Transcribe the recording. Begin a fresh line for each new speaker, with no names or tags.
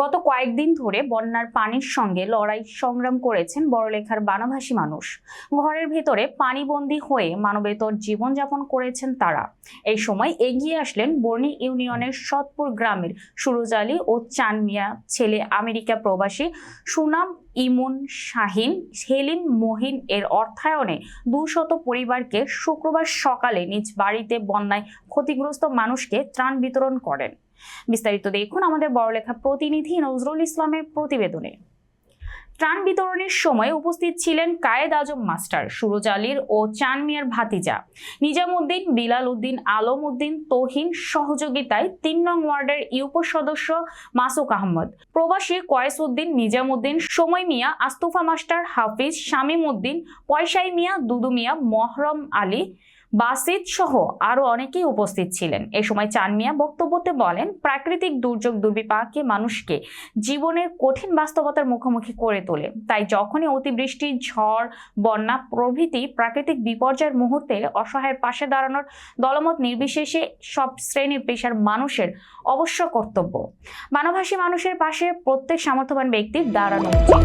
গত কয়েকদিন ধরে বন্যার পানির সঙ্গে লড়াই সংগ্রাম করেছেন বড়লেখার বানাভাসী মানুষ। ঘরের ভেতরে পানিবন্দী হয়ে মানবেতর জীবনযাপন করেছেন তারা। এই সময় এগিয়ে আসলেন বর্ণি ইউনিয়নের সৎপুর গ্রামের সুরজ আলী ও চানমিয়া ছেলে আমেরিকা প্রবাসী সুনাম ইমুন শাহিন, হেলিন মহিন এর অর্থায়নে দুশত পরিবারকে শুক্রবার সকালে নিজ বাড়িতে বন্যায় ক্ষতিগ্রস্ত মানুষকে ত্রাণ বিতরণ করেন। বিস্তারিত দেখুন আমাদের বড়লেখা প্রতিনিধি নজরুল ইসলামের প্রতিবেদনে। ত্রাণ বিতরণের সময় উপস্থিত ছিলেন কায়েদ আজম মাস্টার, সুরজ আলীর ও চান মিয়ার ভাতিজা। নিজামুদ্দিন বিলাল উদ্দিন, আলম উদ্দিন, তহিন সহযোগিতায় তিন নং ওয়ার্ডের ইউপো সদস্য মাসুক আহমদ। প্রবাসী কয়েস উদ্দিন নিজামুদ্দিন সময় মিয়া, আস্তুফা মাস্টার, হাফিজ শামীম উদ্দিন, পয়সাই মিয়া, দুদু মিয়া, মহরম আলী বাসিদ সহ আরও অনেকেই উপস্থিত ছিলেন। এ সময় চানমিয়া বক্তব্যতে বলেন, প্রাকৃতিক দুর্যোগ দুর্বিপাকে মানুষকে জীবনের কঠিন বাস্তবতার মুখোমুখি করে তোলে। তাই যখনই অতিবৃষ্টি, ঝড়, বন্যা প্রভৃতি প্রাকৃতিক বিপর্যয়ের মুহূর্তে অসহায়ের পাশে দাঁড়ানোর দলমত নির্বিশেষে সব শ্রেণির পেশার মানুষের অবশ্য কর্তব্য। মানভাসী মানুষের পাশে প্রত্যেক সামর্থ্যবান ব্যক্তির দাঁড়ানো উচিত।